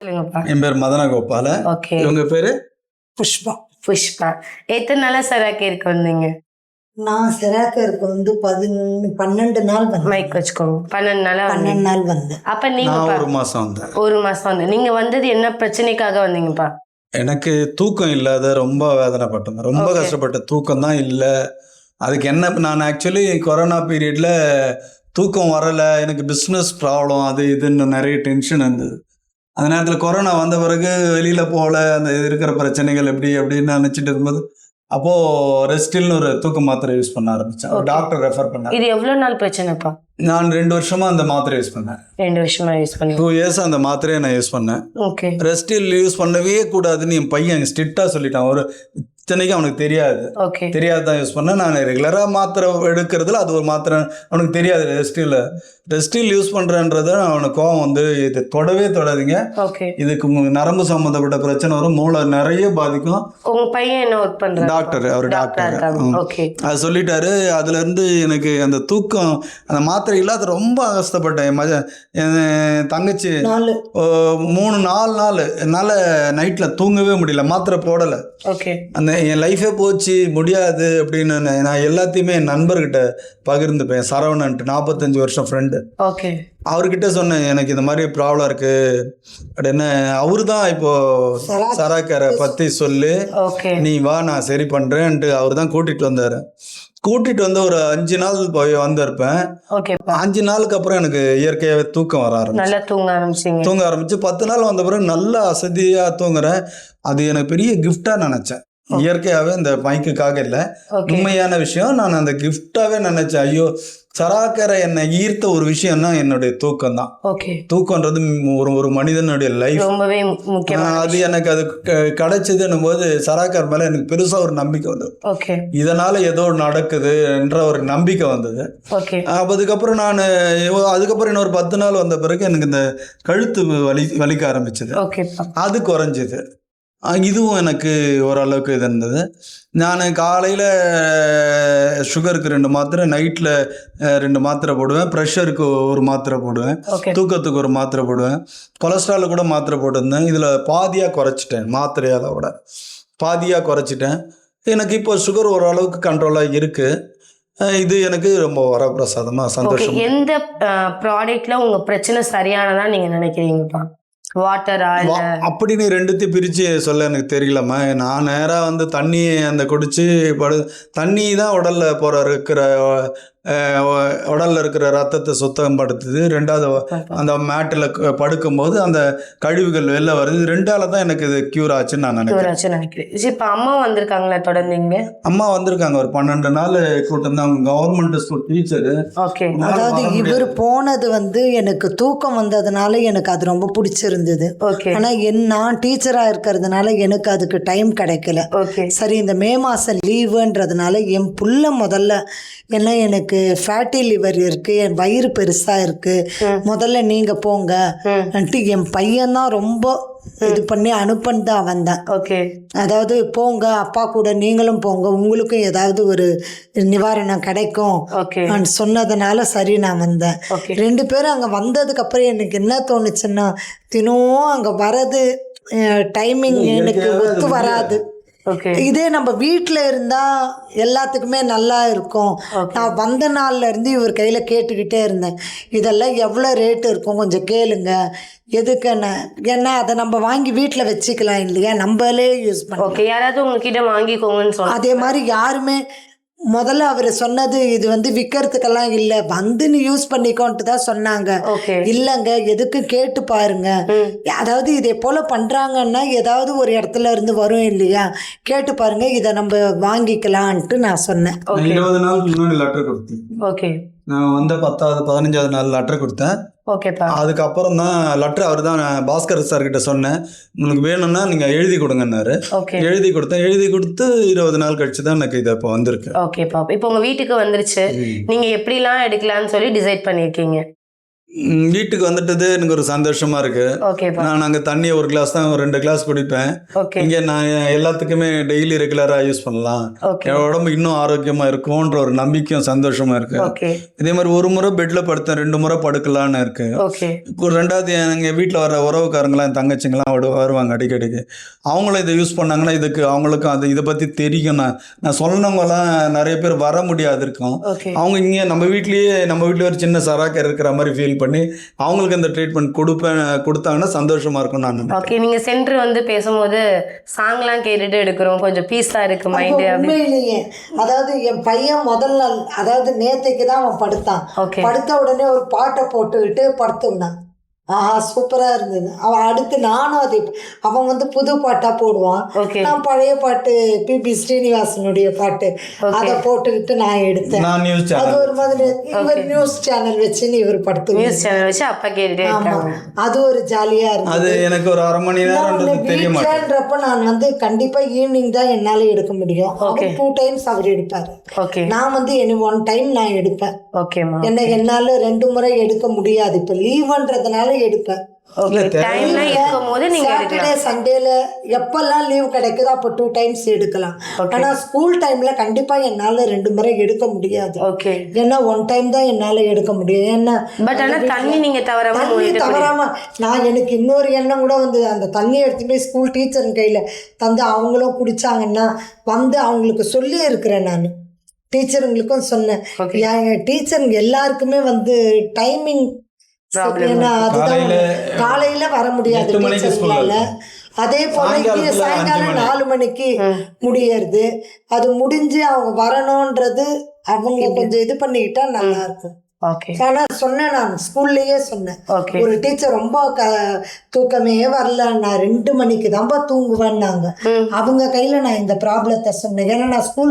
என் பேர் மதன கோபால ஓகே. இவங்க பேரு? புஷ்பா. புஷ்பா. எத்தனை நாளா சராக்கேருக்கு வந்தீங்க? நான் சிராக்கருக்கு வந்து பதினொன்று பன்னெண்டு நாள் வந்தேன். மைக் வச்சுக்கோங்க. பன்னெண்டு நாளா பன்னெண்டு நாள் வந்தேன். அப்ப நீங்க நான் ஒரு மாசம் வந்தேன். ஒரு மாசம் வந்து நீங்க வந்தது என்ன பிரச்சனைக்காக வந்தீங்கப்பா? எனக்கு தூக்கம் இல்லாத ரொம்ப வேதனைப்பட்டேன். ரொம்ப. கஷ்டப்பட்டேன் தூக்கம் தான் இல்லை. அதுக்கு என்ன நான் ஆக்சுவலி கொரோனா பீரியட்ல தூக்கம் வரலை. எனக்கு பிஸ்னஸ் ப்ராப்ளம் அது இதுன்னு நிறைய டென்ஷன் இருந்தது. அந்த நேரத்தில் கொரோனா வந்த பிறகு வெளியில் போகல அந்த இருக்கிற பிரச்சனைகள் எப்படி அப்படின்னு நினச்சிட்டு இருக்கும்போது அப்போது ரெஸ்டில்னு ஒரு தூக்க மாத்திரை யூஸ் பண்ண ஆரம்பித்தேன் Okay. டாக்டர் ரெஃபர் பண்ணார். இது எவ்வளவு நாள் பிரச்சனைப்பா? நான் ரெண்டு வருஷமாக அந்த மாத்திரை யூஸ் பண்ணேன். ரெண்டு வருஷமா யூஸ் பண்ணி. டூ இயர்ஸ் அந்த மாத்திரையை நான் யூஸ் பண்ணேன். ஓகே ரெஸ்டில் யூஸ் பண்ணவே கூடாதுன்னு என் பையன் ஸ்ட்ரிக்டாக சொல்லிட்டான். ஒரு இத்தனைக்கும் அவனுக்கு தெரியாது. தெரியாது தான் யூஸ் பண்ணேன். நான் ரெகுலராக மாத்திரை எடுக்கிறதுல அது ஒரு மாத்திரை. அவனுக்கு தெரியாது ரெஸ்டில். ரெஸ்டில் யூஸ் பண்ணுறேன்றத அவனுக்கு கோவம் வந்து இது தொடவே தொடாதீங்க. இதுக்கு நரம்பு சம்மந்தப்பட்ட பிரச்சனை வரும். மூளை நிறைய பாதிக்கும். உங்க பையன் என்ன ஒர்க் பண்றாரு? டாக்டர் அவர் டாக்டரா அது சொல்லிட்டாரு. அதுல இருந்து எனக்கு அந்த தூக்கம் அந்த மாத்திரை இல்லாத ரொம்ப கஷ்டப்பட்டேன் என் மஜ என் தங்கச்சி மூணு நாலு நாள் என்னால் நைட்டில் தூங்கவே முடியல. மாத்திரை போடலை. ஓகே அந்த என் லைஃபே போச்சு முடியாது அப்படின்னு நான் எல்லாத்தையுமே என் நண்பர்கிட்ட பகிர்ந்துப்பேன். சரவணன்ட்டு நாற்பத்தஞ்சு வருஷம் ஃப்ரெண்டு ஓகே அவர்கிட்ட சொன்னேன் எனக்கு இந்த மாதிரி ப்ராப்ளம் இருக்கு. அப்படின்னு அவரு தான் இப்போ சராக்கரை பற்றி சொல்லி. நீ வா நான் சரி பண்ணுறேன்ட்டு அவர் தான் கூட்டிகிட்டு வந்தார். கூட்டிகிட்டு வந்து ஒரு அஞ்சு நாள் போய் வந்திருப்பேன். அஞ்சு நாளுக்கு அப்புறம் எனக்கு இயற்கையாகவே தூக்கம் வர ஆரம்பிச்சு. தூங்க ஆரம்பிச்சு பத்து நாள் வந்த பிறகு நல்லா அசதியாக தூங்குறேன். அது எனக்கு பெரிய கிஃப்டாக நினச்சேன். இயற்கையாகவே இந்த மைக்குக்காக இல்லை. உண்மையான விஷயம். நான் அந்த கிஃப்டாகவே நினச்சேன் ஐயோ சராக்கரை என்னை ஈர்த்த ஒரு விஷயம்னா என்னுடைய தூக்கம் தான் தூக்கம்ன்றது ஒரு ஒரு மனிதனுடைய லைஃப் ரொம்பவே அது எனக்கு அது கிடைச்சதுன்னும் போது சராக்கர் மேலே எனக்கு பெருசாக ஒரு நம்பிக்கை வந்தது. இதனால ஏதோ நடக்குது என்ற ஒரு நம்பிக்கை வந்தது. அதுக்கப்புறம் நான் அதுக்கப்புறம் இன்னொரு பத்து நாள் வந்த பிறகு எனக்கு இந்த கழுத்து வலி வலிக்க ஆரம்பிச்சது. அது குறைஞ்சிது. இதுவும் எனக்கு ஓரளவுக்கு இது இருந்தது. நான் காலையில் சுகருக்கு ரெண்டு மாத்திரை நைட்டில் ரெண்டு மாத்திரை போடுவேன். ப்ரெஷருக்கு ஒரு மாத்திரை போடுவேன். தூக்கத்துக்கு ஒரு மாத்திரை போடுவேன். கொலஸ்ட்ரால் கூட மாத்திரை போட்டிருந்தேன். இதில் பாதியாக குறைச்சிட்டேன் மாத்திரையால் விட பாதியாக குறைச்சிட்டேன். எனக்கு இப்போ சுகர் ஓரளவுக்கு கண்ட்ரோலாக இருக்குது இது எனக்கு ரொம்ப வரப்பிரசாதமாக சந்தோஷம் எந்த ப்ராடக்ட்ல உங்க பிரச்சனை சரியானதா நீங்க நினைக்கிறீங்கப்பா? வாட்டரா அப்படின்னு ரெண்டுத்தையும் பிரித்து சொல்ல எனக்கு தெரியலம்மா. நான் நேராக வந்து தண்ணி அந்த குடிச்சு படு தண்ணி தான் உடலில் போகிற இருக்கிற உடல்ல இருக்கிற ரத்தத்தை சுத்தப்படுத்துது ரெண்டாவது அந்த மேட்டில் படுக்கும்போது அந்த கழிவுகள் வெளில வருது. ரெண்டால தான் எனக்கு இது க்யூர் ஆச்சுன்னு நான் நினைக்கிறேன். இப்ப அம்மா வந்திருக்காங்களா தொடர்ந்து இங்க அம்மா வந்திருக்காங்க. ஒரு பன்னெண்டு நாள் கூட்டம் தான். கவர்மெண்ட் ஸ்கூல் டீச்சரு ஓகே அதாவது இவர் போனது வந்து எனக்கு தூக்கம் வந்ததுனால எனக்கு அது ரொம்ப பிடிச்சிருந்தது. ஓகே ஆனா என் நான் டீச்சரா இருக்கிறதுனால எனக்கு அதுக்கு டைம் கிடைக்கல. ஓகே சரி இந்த மே மாதம் லீவுன்றதுனால என் புள்ள முதல்ல ஏன்னா எனக்கு ஃபேட்டி லிவர் இருக்கு என் வயிறு பெருசாக இருக்கு. முதல்ல நீங்க போங்க. என் பையன்தான் ரொம்ப இது பண்ணி அனுப்பன்னு தான் வந்தேன் ஓகே. அதாவது போங்க அப்பா கூட நீங்களும் போங்க. உங்களுக்கும் ஏதாவது ஒரு நிவாரணம் கிடைக்கும். சொன்னதுனால சரி நான் வந்தேன். ரெண்டு பேரும் அங்கே வந்ததுக்கு அப்புறம் எனக்கு என்ன தோணுச்சுன்னா தினமும் அங்கே வரது டைமிங் எனக்கு ஒத்து வராது. இதே நம்ம வீட்டில் இருந்தால் எல்லாத்துக்குமே நல்லா இருக்கும். நான் வந்த நாள்ல இருந்து இவர் கையில் கேட்டுக்கிட்டே இருந்தேன். இதெல்லாம் எவ்வளோ ரேட்டு இருக்கும் கொஞ்சம் கேளுங்க. எதுக்குன்னு? ஏன்னா அதை நம்ம வாங்கி வீட்டில் வச்சுக்கலாம் இல்லையா? நம்மளே யூஸ் பண்ணலாம். ஓகே யாராவது உங்ககிட்ட வாங்கிக்கோங்கன்னு சொன்னா அதே மாதிரி யாருமே முதல்ல அவர் சொன்னது இது வந்து விற்கிறதுக்கெல்லாம் இல்லை. வந்து நீ யூஸ் பண்ணிக்கோன்ட்டு தான் சொன்னாங்க. இல்லைங்க எதுக்கு கேட்டு பாருங்க. அதாவது இதே போல பண்றாங்கன்னா ஏதாவது ஒரு இடத்துல இருந்து வரும் இல்லையா? கேட்டு பாருங்க இதை நம்ம வாங்கிக்கலான்ட்டு நான் சொன்னேன். இருபது நாளுக்கு முன்னாடி லெட்டர் கொடுத்தேன். ஓகே. நான் வந்த பத்தாவது பதினஞ்சாவது நாள் லெட்டர் கொடுத்தேன். அதுக்கப்புறம் தான் லெட்டர் அவர் தான் பாஸ்கர் சார் கிட்ட சொன்னேன். உங்களுக்கு வேணும்னா நீங்கள் எழுதி கொடுங்கன்னாரு. எழுதி கொடுத்தேன். எழுதி கொடுத்து இருபது நாள் கழிச்சு தான் எனக்கு இது இப்போ வந்திருக்கு. ஓகேப்பா. இப்போ உங்க வீட்டுக்கு வந்துருச்சு. நீங்க எப்படிலாம் எடுக்கலாம்னு சொல்லி டிசைட் பண்ணிருக்கீங்க? ம், வீட்டுக்கு வந்துட்டது எனக்கு ஒரு சந்தோஷமா இருக்கு. நான் அங்கே தண்ணி ஒரு கிளாஸ் தான் ஒரு ரெண்டு கிளாஸ் குடிப்பேன். இங்கே நான் எல்லாத்துக்குமே டெய்லி ரெகுலராக யூஸ் பண்ணலாம். என் உடம்பு இன்னும் ஆரோக்கியமாக இருக்கும்ன்ற ஒரு நம்பிக்கையும் சந்தோஷமா இருக்கு. இதே மாதிரி ஒரு முறை பெட்டில் படுத்தேன் ரெண்டு முறை படுக்கலான்னு இருக்கு. ரெண்டாவது எங்கள் வீட்டில் வர உறவுக்காரங்களாம் என் தங்கச்சிங்களாம் வரு- வருவாங்க அடிக்கடிக்கு. அவங்களும் இதை யூஸ் பண்ணாங்கன்னா இதுக்கு அவங்களுக்கும் அது இதை பற்றி தெரியும். நான் நான் சொன்னவங்கலாம் நிறைய பேர் வர முடியாது இருக்கும். அவங்க இங்கே நம்ம வீட்லேயே நம்ம வீட்டில் ஒரு சின்ன சராக்கர் இருக்கிற மாதிரி ஃபீல் பண்ணி அவங்களுக்கு இந்த ட்ரீட்மெண்ட் கொடுப்பேன் கொடுத்தாங்கன்னா சந்தோஷமாக இருக்கும் நான் நினைக்கிறேன். ஓகே நீங்க சென்டர் வந்து பேசும்போது சாங்லாம் கேட்டுட்டு எடுக்கிறோம். கொஞ்சம் பீஸா இருக்கு அப்போ மைண்டு அப்படி உண்மையிலேயே அதாவது என் பையன் முதல் நாள் அதாவது நேத்தைக்கு தான் அவன் படுத்தான். ஓகே படுத்த உடனே ஒரு பாட்டை போட்டுக்கிட்டு படுத்துக்கினான் ஆஹா சூப்பராக இருந்தது. அவன் அடுத்து நானும் அதை அவன் வந்து புது பாட்டாக போடுவான். ஓகே. நான் பழைய பாட்டு பிபி ஸ்ரீனிவாசனுடைய பாட்டு அதை போட்டுக்கிட்டு நான் எடுத்தேன். அது ஒரு மாதிரி இவர் நியூஸ் சேனல் வச்சுன்னு இவர் படுத்து நியூஸ் சேனல் வச்சு அப்பா கேட்டுட்டே ஆமா. இருக்காங்க. அது ஒரு ஜாலியா இருந்தது. அது எனக்கு ஒரு அரை மணி வீட்டுலன்றப்ப நான் வந்து கண்டிப்பா ஈவினிங் தான் என்னால எடுக்க முடியும். டூ டைம்ஸ் அவர் எடுப்பாரு. ஓகே நான் வந்து எனி ஒன் டைம் நான் எடுப்பேன். ஓகேம்மா என்ன என்னால ரெண்டு முறை எடுக்க முடியாது. இப்ப லீவ்ன்றதுனால எடுப்பேன் சாட்டர்டே எடுக்கலாம். சண்டேல எப்பெல்லாம் லீவ் கிடைக்குதோ அப்போ டூ டைம்ஸ் எடுக்கலாம். Okay. ஆனா ஸ்கூல் டைம்ல கண்டிப்பா என்னால ரெண்டு முறை எடுக்க முடியாது. ஓகே ஏன்னா ஒன் டைம் தான் என்னால எடுக்க முடியும். ஏன்னா பட் ஆனா தண்ணி நீங்க தவறாம நான் எனக்கு இன்னொரு எண்ணம் கூட வந்து அந்த தண்ணி எடுத்து போய் ஸ்கூல் டீச்சர் கையில் தந்து அவங்களும் குடிச்சாங்கன்னா வந்து அவங்களுக்கு சொல்லி இருக்கிறேன் நான். டீச்சருங்களுக்கும் சொன்னேன். டீச்சருங்க எல்லாருக்குமே வந்து டைமிங் ஏன்னா அதுதான் காலையில வர முடியாது school அதே போல இங்கே சாயங்காலம். நாலு மணிக்கு முடியறது. அது முடிஞ்சு அவங்க வரணுன்றது அவங்க கொஞ்சம் இது பண்ணிக்கிட்டா நல்லா இருக்கும் ஓகே. ஆனா சொன்னேன் நான் ஸ்கூல்லயே சொன்னேன். ஒரு டீச்சர் ரொம்ப க தூக்கமே வரல. நான் ரெண்டு மணிக்கு தான்ப்பா தூங்குவேன்னாங்க. அவங்க கையில நான் இந்த ப்ராப்ளத்தை சொன்னேன். ஏன்னா நான் ஸ்கூல்